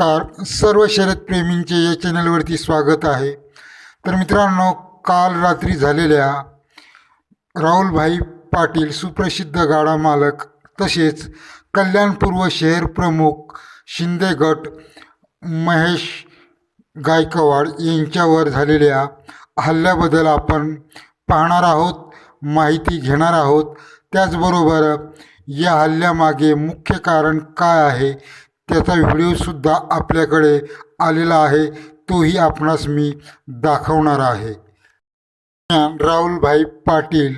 नमस्कार. सर्व शर्यतप्रेमींचे या चॅनलवरती स्वागत आहे. तर मित्रांनो काल रात्री झालेल्या राहुलभाई पाटील सुप्रसिद्ध गाडा मालक तसेच कल्याणपूर्व शहर प्रमुख शिंदे गट महेश गायकवाड यांच्यावर झालेल्या हल्ल्याबद्दल आपण पाहणार आहोत माहिती घेणार आहोत. त्याचबरोबर या हल्ल्यामागे मुख्य कारण काय आहे त्याचा व्हिडिओसुद्धा आपल्याकडे आलेला आहे. तोही आपणास मी दाखवणार आहे. राहुलभाई पाटील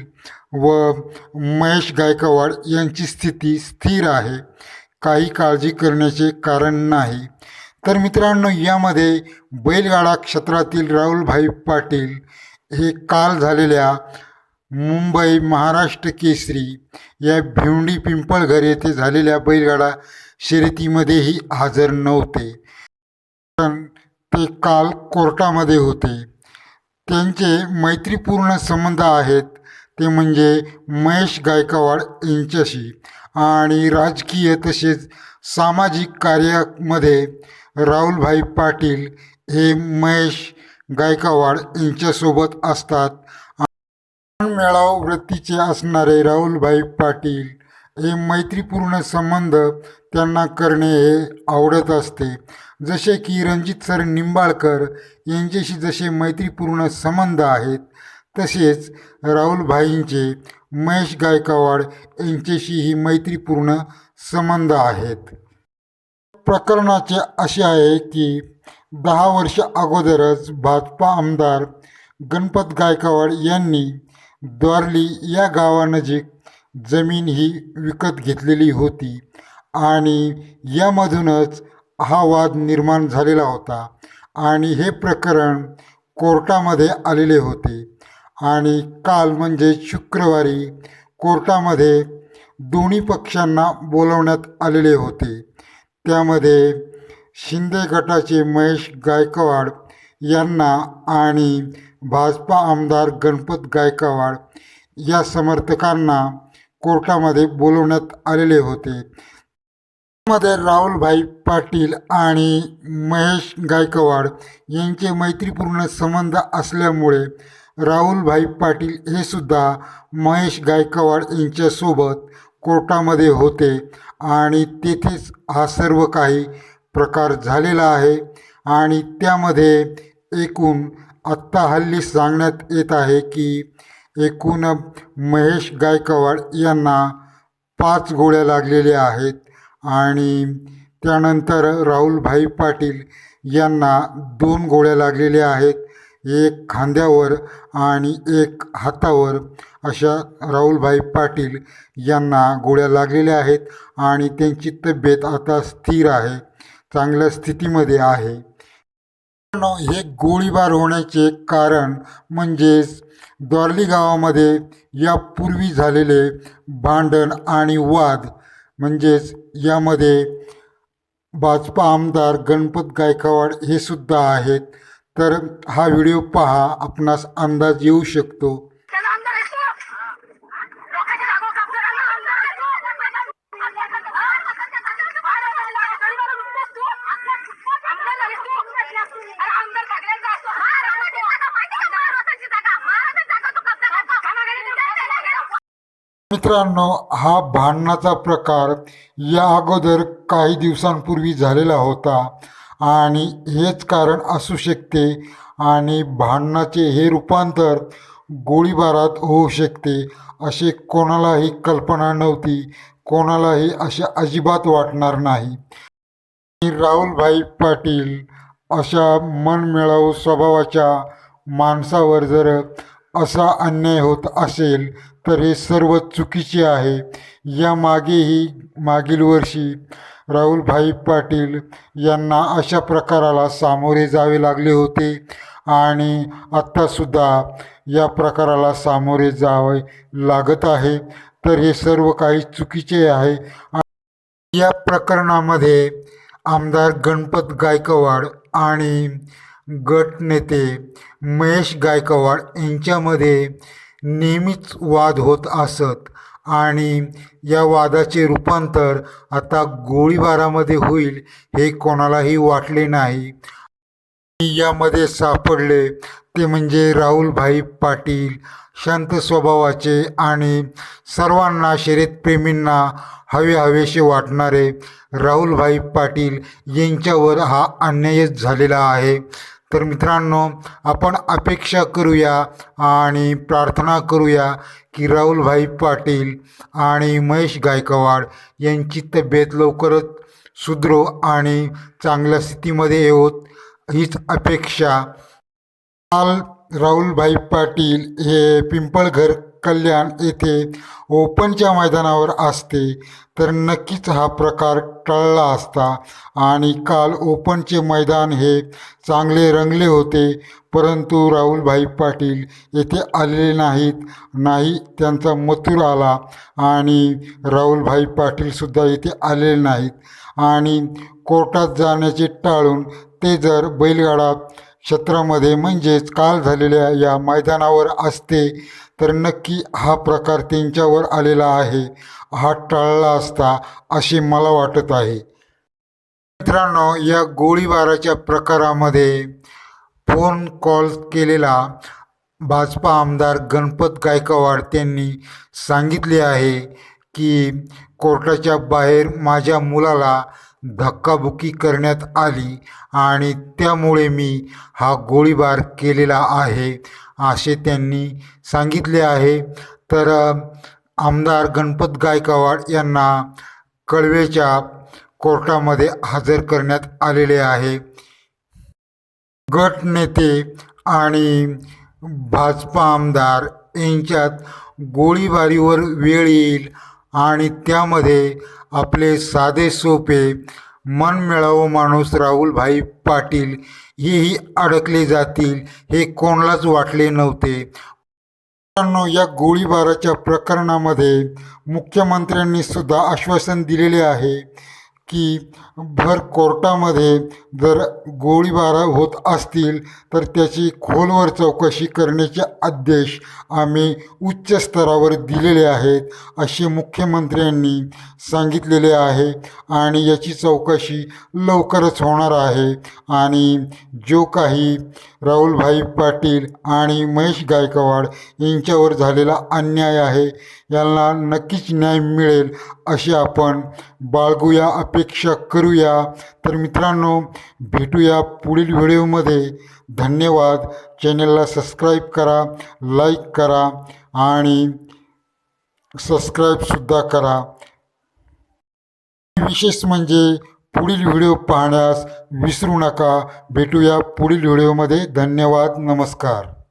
व महेश गायकवाड यांची स्थिती स्थिर आहे. काही काळजी करण्याचे कारण नाही. तर मित्रांनो यामध्ये बैलगाडा क्षेत्रातील राहुलभाई पाटील हे काल झालेल्या मुंबई महाराष्ट्र केसरी या भिवंडी पिंपळघर येथे झालेल्या बैलगाडा शर्यतीमध्येही हजर नव्हते. पण ते काल कोर्टामध्ये होते. त्यांचे मैत्रीपूर्ण संबंध आहेत. ते म्हणजे महेश गायकवाड यांच्याशी आणि राजकीय तसेच सामाजिक कार्यामध्ये राहुलभाई पाटील हे महेश गायकवाड यांच्यासोबत असतात. मेळाव वृत्तीचे असणारे राहुलभाई पाटील हे मैत्रीपूर्ण संबंध त्यांना करणे हे आवडत असते. जसे की रणजित सर निंबाळकर यांच्याशी जसे मैत्रीपूर्ण संबंध आहेत तसेच राहुलभाईंचे महेश गायकवाड यांच्याशीही मैत्रीपूर्ण संबंध आहेत. प्रकरणाचे असे आहे की दहा वर्ष अगोदरच भाजपा आमदार गणपत गायकवाड यांनी द्वारली या गावानजीक जमीन ही विकत घेतलेली होती आणि यामधूनच हा वाद निर्माण झालेला होता आणि हे प्रकरण कोर्टामध्ये आलेले होते. आणि काल म्हणजे शुक्रवारी कोर्टामध्ये दोन्ही पक्षांना बोलवण्यात आलेले होते. त्यामध्ये शिंदे गटाचे महेश गायकवाड यांना आणि भाजपा आमदार गणपत गायकवाड या समर्थकांना कोर्टामध्ये बोलवण्यात आलेले होते. मध्ये राहुलभाई पाटील आणि महेश गायकवाड यांचे मैत्रीपूर्ण संबंध असल्यामुळे राहुलभाई पाटील हे सुद्धा महेश गायकवाड यांच्यासोबत कोर्टामध्ये होते आणि तेथेच हा सर्व काही प्रकार झालेला आहे आणि त्यामध्ये एकूण आत्ता हल्ली सांगण्यात येत आहे की एकूण महेश गायकवाड यांना पाच गोळ्या लागलेल्या आहेत आणि त्यानंतर राहुलभाई पाटील यांना दोन गोळ्या लागलेल्या आहेत. एक खांद्यावर आणि एक हातावर अशा राहुलभाई पाटील यांना गोळ्या लागलेल्या आहेत आणि त्यांची तब्येत आता स्थिर आहे चांगल्या स्थितीमध्ये आहे. हे गोळीबार होण्याचे कारण म्हणजेच द्वारली गावामध्ये यापूर्वी झालेले भांडण आणि वाद म्हणजेच यामध्ये भाजपा आमदार गणपत गायकवाड हे सुद्धा आहेत. तर हा व्हिडिओ पहा आपणास अंदाज येऊ शकतो. मित्रांनो हा भांडणाचा प्रकार या अगोदर काही दिवसांपूर्वी झालेला होता आणि हेच कारण असू शकते आणि भांडणाचे हे रूपांतर गोळीबारात होऊ शकते असे कोणालाही कल्पना नव्हती कोणालाही असे अजिबात वाटणार नाही. राहुलभाई पाटील अशा मनमिळावू स्वभावाच्या माणसावर जर असा अन्याय होत असेल तर हे सर्व चुकीचे आहे. यामागेही मागील वर्षी राहुलभाई पाटील यांना अशा प्रकाराला सामोरे जावे लागले होते आणि आत्तासुद्धा या प्रकाराला सामोरे जावे लागत आहे. तर हे सर्व काही चुकीचे आहे. या प्रकरणामध्ये आमदार गणपत गायकवाड आणि गटनेते महेश गायकवाड यांच्यामध्ये नेहमीच वाद होत असत. आणि या वादाचे रूपांतर आता गोळीबारामध्ये होईल हे कोणालाही वाटले नाही. यामध्ये सापडले ते म्हणजे राहुलभाई पाटील शांत स्वभावाचे आणि सर्वांना शर्यतप्रेमींना हवे हवेसे वाटणारे राहुलभाई पाटील यांच्यावर हा अन्यायच झालेला आहे. तर मित्रांनो आपण अपेक्षा करूया आणि प्रार्थना करूया की राहुलभाई पाटील आणि महेश गायकवाड यांची तब्येत लवकरच सुधरो आणि चांगल्या स्थितीमध्ये येवोत. हीच अपेक्षा. काल राहुलभाई पाटील हे पिंपळघर कल्याण येथे ओपनच्या मैदानावर असते. तर नक्कीच हा प्रकार टळला असता आणि काल ओपनचे मैदान हे चांगले रंगले होते. परंतु राहुलभाई पाटील येथे आलेले नाहीत. नाही त्यांचा मथुर आला आणि राहुलभाई पाटीलसुद्धा येथे आलेले नाहीत. आणि कोर्टात जाण्याचे टाळून ते जर बैलगाडा क्षेत्रामध्ये म्हणजेच काल झालेल्या या मैदानावर असते तर नक्की हा प्रकार त्यांच्यावर आलेला आहे हा टळला असता असे मला वाटत आहे. मित्रांनो या गोळीबाराच्या प्रकारामध्ये फोन कॉल केलेला भाजपा आमदार गणपत गायकवाड त्यांनी सांगितले आहे की कोर्टाच्या बाहेर माझ्या मुलाला धक्काबुक्की करण्यात आली आणि त्यामुळे मी हा गोळीबार केलेला आहे असे त्यांनी सांगितले आहे. तर आमदार गणपत गायकवाड यांना कळवेच्या कोर्टामध्ये हजर करण्यात आलेले आहे. गट नेते आणि भाजपा आमदार यांच्यात गोळीबारीवर वेळ येईल आणि त्यामध्ये आपले साधे सोपे मनमिळावू माणूस राहुलभाई पाटील हेही अडकले जातील हे कोणालाच वाटले नव्हते. या गोळीबाराच्या प्रकरणामध्ये मुख्यमंत्र्यांनी सुद्धा आश्वासन दिलेले आहे. की भर कोर्टामध्ये जर गोळीबार होत असतील तर त्याची खोलवर चौकशी करण्याचे आदेश आम्ही उच्च स्तरावर दिलेले आहेत असे मुख्यमंत्र्यांनी सांगितलेले आहे आणि याची चौकशी लवकरच होणार आहे. आणि जो काही राहुलभाई पाटील आणि महेश गायकवाड यांच्यावर झालेला अन्याय आहे यांना नक्कीच न्याय मिळेल असे आपण बाळगूया. अपेक्षा करूया. तर मित्रांनो भेटूया पुढील व्हिडिओमध्ये. धन्यवाद. चॅनलला सबस्क्राईब करा लाईक करा आणि सबस्क्राईबसुद्धा करा. विशेष म्हणजे पुढील व्हिडिओ पाहण्यास विसरू नका. भेटूया पुढील व्हिडिओमध्ये. धन्यवाद. नमस्कार.